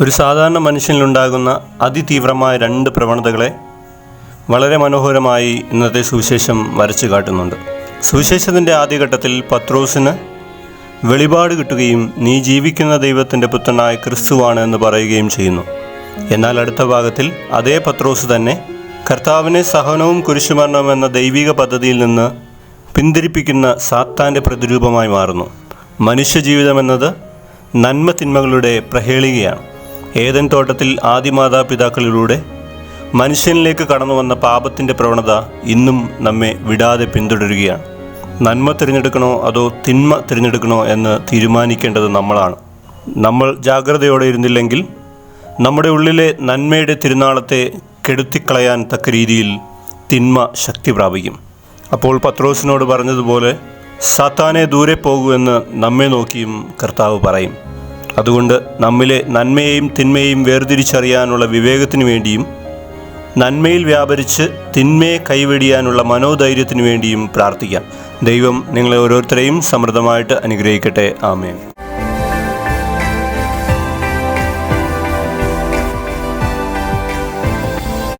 ഒരു സാധാരണ മനുഷ്യനിലുണ്ടാകുന്ന അതിതീവ്രമായ രണ്ട് പ്രവണതകളെ വളരെ മനോഹരമായി ഇന്നത്തെ സുവിശേഷം വരച്ചു കാട്ടുന്നുണ്ട്. സുവിശേഷത്തിന്റെ ആദ്യഘട്ടത്തിൽ പത്രോസിന് വെളിപാട് കിട്ടുകയും നീ ജീവിക്കുന്ന ദൈവത്തിന്റെ പുത്രനായ ക്രിസ്തുവാണ് എന്ന് പറയുകയും ചെയ്യുന്നു. എന്നാൽ അടുത്ത ഭാഗത്തിൽ അതേ പത്രോസ് തന്നെ കർത്താവിനെ സഹനവും കുരിശുമരണവും എന്ന ദൈവിക പദ്ധതിയിൽ നിന്ന് പിന്തിരിപ്പിക്കുന്ന സാത്താന്റെ പ്രതിരൂപമായി മാറുന്നു. മനുഷ്യജീവിതം എന്നത് നന്മ തിന്മകളുടെ പ്രഹേളികയാണ്. ഏതൻ തോട്ടത്തിൽ ആദിമാതാപിതാക്കളിലൂടെ മനുഷ്യനിലേക്ക് കടന്നു വന്ന പാപത്തിന്റെ പ്രവണത ഇന്നും നമ്മെ വിടാതെ പിന്തുടരുകയാണ്. നന്മ തിരഞ്ഞെടുക്കണോ അതോ തിന്മ തിരഞ്ഞെടുക്കണോ എന്ന് തീരുമാനിക്കേണ്ടത് നമ്മളാണ്. നമ്മൾ ജാഗ്രതയോടെ ഇരുന്നില്ലെങ്കിൽ നമ്മുടെ ഉള്ളിലെ നന്മയുടെ തിരുനാളത്തെ കെടുത്തിക്കളയാൻ തക്ക രീതിയിൽ തിന്മ ശക്തി പ്രാപിക്കും. അപ്പോൾ പത്രോസിനോട് പറഞ്ഞതുപോലെ സാത്താനെ ദൂരെ പോകൂ എന്ന് നമ്മെ നോക്കിയും കർത്താവ് പറയും. അതുകൊണ്ട് നമ്മിലെ നന്മയെയും തിന്മയെയും വേർതിരിച്ചറിയാനുള്ള വിവേകത്തിനു വേണ്ടിയും നന്മയിൽ വ്യാപരിച്ച് തിന്മയെ കൈവെടിയാനുള്ള മനോധൈര്യത്തിനു വേണ്ടിയും പ്രാർത്ഥിക്കാം. ദൈവം നിങ്ങളെ ഓരോരുത്തരെയും സമൃദ്ധമായിട്ട് അനുഗ്രഹിക്കട്ടെ. ആമേൻ.